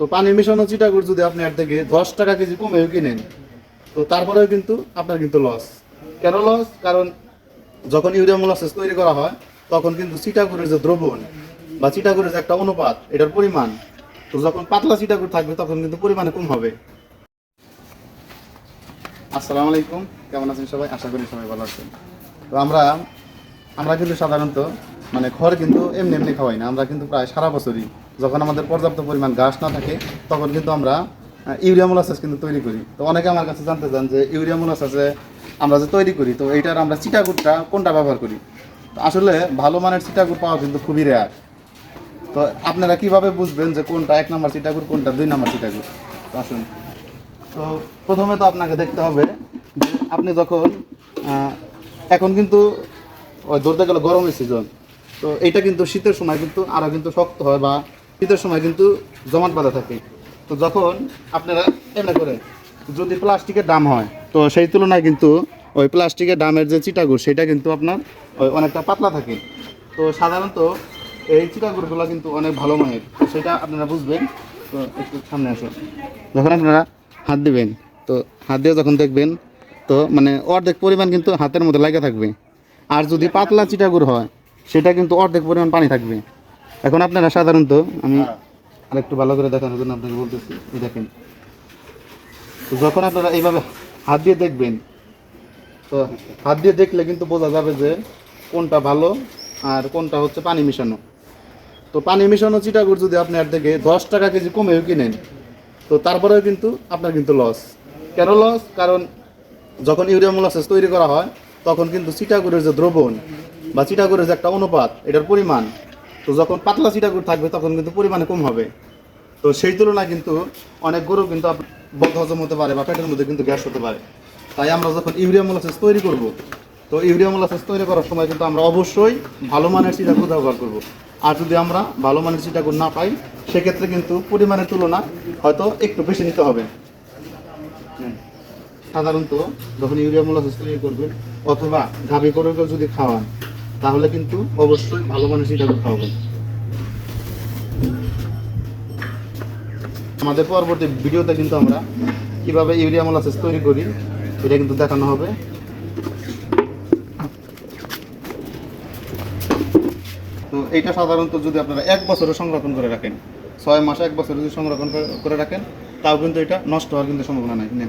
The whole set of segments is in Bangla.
তো পানি মিশানো চিটাগুড় যদি আপনি এর থেকে দশ টাকা কেজি কমেও কিনেন, তো তারপরেও কিন্তু আপনার কিন্তু লস কেন লস কারণ যখন ইউরিয়া মোলাসেস তৈরি করা হয়, তখন কিন্তু চিটাগুড়ের যে দ্রবণ বা চিটাগুড়ের যে একটা অনুপাত, এটার পরিমাণ, তো যখন পাতলা চিটাগুড় থাকবে, তখন কিন্তু পরিমাণে কম হবে। আসসালামু আলাইকুম, কেমন আছেন সবাই? আশা করি সবাই ভালো আছেন। তো আমরা আমরা কিন্তু সাধারণত মানে খড় কিন্তু এমনি এমনি খাওয়াই না, আমরা কিন্তু প্রায় সারা বছরই যখন আমাদের পর্যাপ্ত পরিমাণ ঘাস না থাকে, তখন কিন্তু আমরা ইউরিয়া মোলাসেস কিন্তু তৈরি করি। তো অনেকে আমার কাছে জানতে চান যে ইউরিয়া মোলাসেসে আমরা যে তৈরি করি, তো এইটার আমরা চিটাগুড়টা কোনটা ব্যবহার করি? তো আসলে ভালো মানের চিটাগুড় পাওয়া কিন্তু খুবই রেয়ার তো আপনারা কীভাবে বুঝবেন যে কোনটা এক নম্বর চিটাগুড়, কোনটা দুই নম্বর চিটাগুড়? আসুন। তো প্রথমে তো আপনাকে দেখতে হবে আপনি যখন এখন কিন্তু ওই ধরতে গেলে গরমের সিজন তো এইটা কিন্তু শীতের সময় কিন্তু আরও কিন্তু শক্ত হয় বা শীতের সময় কিন্তু জমাট বাঁধা থাকে। তো যখন আপনারা এমনি করে যদি প্লাস্টিকের দাম হয়, তো সেই তুলনায় কিন্তু ওই প্লাস্টিকের দামের যে চিটাগুড় সেটা কিন্তু আপনার ওই অনেকটা পাতলা থাকে। তো সাধারণত এই চিটাগুড়গুলো কিন্তু অনেক ভালো মানের সেটা আপনারা বুঝবেন। তো একটু সামনে আসুন। যখন আপনারা হাত দিবেন, তো হাত দিয়ে যখন দেখবেন, তো মানে অর্ধেক পরিমাণ কিন্তু হাতের মধ্যে লাগে থাকবে। আর যদি পাতলা চিটাগুড় হয়, সেটা কিন্তু অর্ধেক পরিমাণ পানি থাকবে। এখন আপনারা সাধারণত আমি আরেকটু ভালো করে দেখানোর জন্য আপনাকে বলতেছি এই দেখেন। তো যখন আপনারা এইভাবে হাত দিয়ে দেখবেন তো হাত দিয়ে দেখলে কিন্তু বোঝা যাবে যে কোনটা ভালো আর কোনটা হচ্ছে পানি মিশানো। তো পানি মিশানো চিটাগুড় যদি আপনি আর থেকে দশ টাকা কেজি কমেও কিনেন তো তারপরেও কিন্তু আপনার কিন্তু লস। কেন লস? কারণ যখন ইউরিয়া মোলাসেস তৈরি করা হয় তখন কিন্তু চিটাগুড়ের যে দ্রবণ বা চিটাগুড়ের যে একটা অনুপাত এটার পরিমাণ তো যখন পাতলা চিটাগুড় থাকবে, তখন কিন্তু পরিমাণে কম হবে। তো সেই তুলনায় কিন্তু অনেক গরু কিন্তু বদ হজম হতে পারে বা পেটের মধ্যে কিন্তু গ্যাস হতে পারে। তাই আমরা যখন ইউরিয়া মোলাসেস তৈরি করব, তো ইউরিয়া মোলাসেস তৈরি করার সময় কিন্তু আমরা অবশ্যই ভালো মানের চিটাগুড় ব্যবহার করব। আর যদি আমরা ভালো মানের চিটাগুড় না পাই, সেক্ষেত্রে কিন্তু পরিমাণের তুলনা হয়তো একটু বেশি নিতে হবে। সাধারণত যখন ইউরিয়া মোলাসেস তৈরি করবেন, অথবা গাভী গরুকে যদি খাওয়ান তাহলে কিন্তু অবশ্যই ভালো মানের চিটাগুড় খাওয়াবেন। আমাদের পরবর্তী ভিডিওতে কিন্তু আমরা কীভাবে ইউরিয়া মোলাসেস তৈরি করি, এটা কিন্তু দেখানো হবে। তো এইটা সাধারণত যদি আপনারা এক বছরও সংরক্ষণ করে রাখেন, ছয় মাস এক বছর যদি সংরক্ষণ করে- রাখেন, তাও কিন্তু এটা নষ্ট হওয়ার কিন্তু সম্ভাবনা নাই।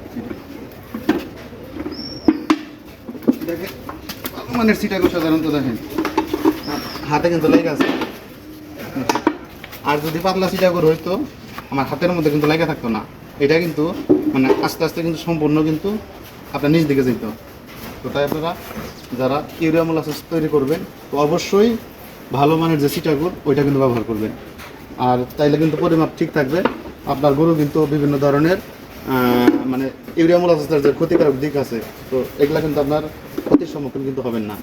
মানের সিটাগুলো সাধারণত দেখেন। হাতে কিন্তু লেগে আছে। আর যদি পাতলা সিটাগুলো হইতো, আমার হাতের মধ্যে কিন্তু লেগে থাকতো না। এটা কিন্তু মানে আস্তে আস্তে কিন্তু সম্পূর্ণ কিন্তু আপনার নিজ দিকে যেত। তো তাই আপনারা যারা ইউরিয়া মোলাসেস তৈরি করবেন, তো অবশ্যই ভালো মানের যে সিটাগুড় ওইটা কিন্তু ব্যবহার করবেন। আর তাইলে কিন্তু পরিমাপ ঠিক থাকবে। আপনার গরু কিন্তু বিভিন্ন ধরনের মানে ইউরিয়া মোলাসেসের যে ক্ষতিকারক দিক আছে, তো এগুলা কিন্তু আপনার সম্মুখীন কিন্তু হবেন না।